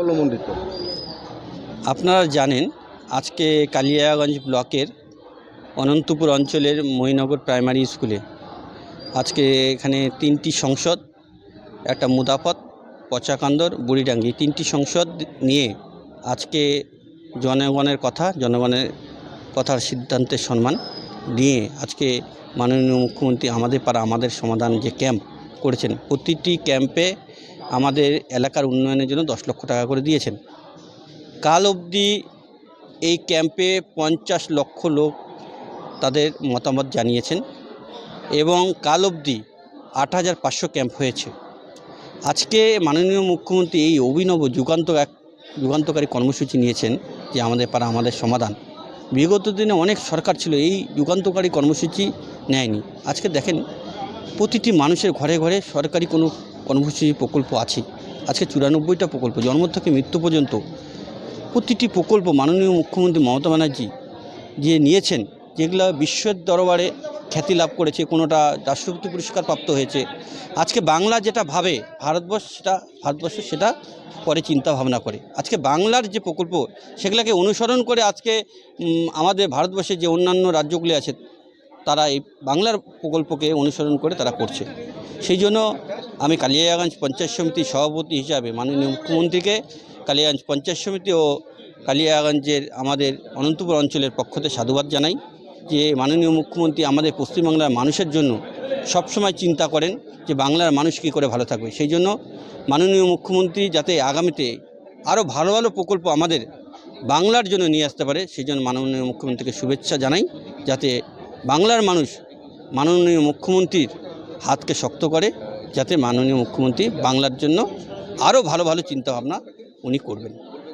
সাফল্যমণ্ডিত আপনারা জানেন, আজকে কালিয়াগঞ্জ ব্লকের অনন্তপুর অঞ্চলের মহিনগর প্রাইমারি স্কুলে আজকে এখানে তিনটি সংসদ, একটা মুদাফত, পচাকান্দর, বুড়িডাঙ্গি। তিনটি সংসদ নিয়ে আজকে জনগণের কথা, জনগণের কথার সিদ্ধান্তের সম্মান নিয়ে আজকে মাননীয় মুখ্যমন্ত্রী আমাদের পাড়া, আমাদের সমাধান যে ক্যাম্প করেছেন, প্রতিটি ক্যাম্পে আমাদের এলাকার উন্নয়নের জন্য দশ লক্ষ টাকা করে দিয়েছেন। কাল অবধি এই ক্যাম্পে পঞ্চাশ লক্ষ লোক তাদের মতামত জানিয়েছেন এবং কাল অবধি আট হাজার পাঁচশো ক্যাম্প হয়েছে। আজকে মাননীয় মুখ্যমন্ত্রী এই অভিনব যুগান্ত এক, যুগান্তকারী কর্মসূচি নিয়েছেন যে আমাদের পাড়া আমাদের সমাধান। বিগত দিনে অনেক সরকার ছিল, এই যুগান্তকারী কর্মসূচি নেয়নি। আজকে দেখেন, প্রতিটি মানুষের ঘরে ঘরে সরকারি কোনো কর্মসূচি প্রকল্প আছে। আজকে চুরানব্বইটা প্রকল্প, জন্ম থেকে মৃত্যু পর্যন্ত প্রতিটি প্রকল্প মাননীয় মুখ্যমন্ত্রী মমতা ব্যানার্জি যে নিয়েছেন, যেগুলো বিশ্বের দরবারে খ্যাতি লাভ করেছে, কোনোটা রাষ্ট্রপতি পুরস্কার প্রাপ্ত হয়েছে। আজকে বাংলা যেটা ভাবে, ভারতবর্ষ সেটা ভারতবর্ষ সেটা পরে চিন্তা ভাবনা করে। আজকে বাংলার যে প্রকল্প, সেগুলোকে অনুসরণ করে আজকে আমাদের ভারতবর্ষের যে অন্যান্য রাজ্যগুলি আছে, তারা এই বাংলার প্রকল্পকে অনুসরণ করে তারা করছে। সেই জন্য আমি কালিয়াগঞ্জ পঞ্চায়েত সমিতির সভাপতি হিসাবে মাননীয় মুখ্যমন্ত্রীকে কালিয়াগঞ্জ পঞ্চায়েত সমিতি ও কালিয়াগঞ্জের আমাদের অনন্তপুর অঞ্চলের পক্ষতে সাধুবাদ জানাই যে মাননীয় মুখ্যমন্ত্রী আমাদের পশ্চিমবাংলার মানুষের জন্য সবসময় চিন্তা করেন যে বাংলার মানুষ কী করে ভালো থাকবে। সেই জন্য মাননীয় মুখ্যমন্ত্রী যাতে আগামীতে আরও ভালো ভালো প্রকল্প আমাদের বাংলার জন্য নিয়ে আসতে পারে, সেই জন্য মাননীয় মুখ্যমন্ত্রীকে শুভেচ্ছা জানাই যাতে বাংলার মানুষ মাননীয় মুখ্যমন্ত্রীর হাতকে শক্ত করে যাতে মাননীয় মুখ্যমন্ত্রী বাংলার জন্য আরও ভালো ভালো চিন্তাভাবনা উনি করবেন।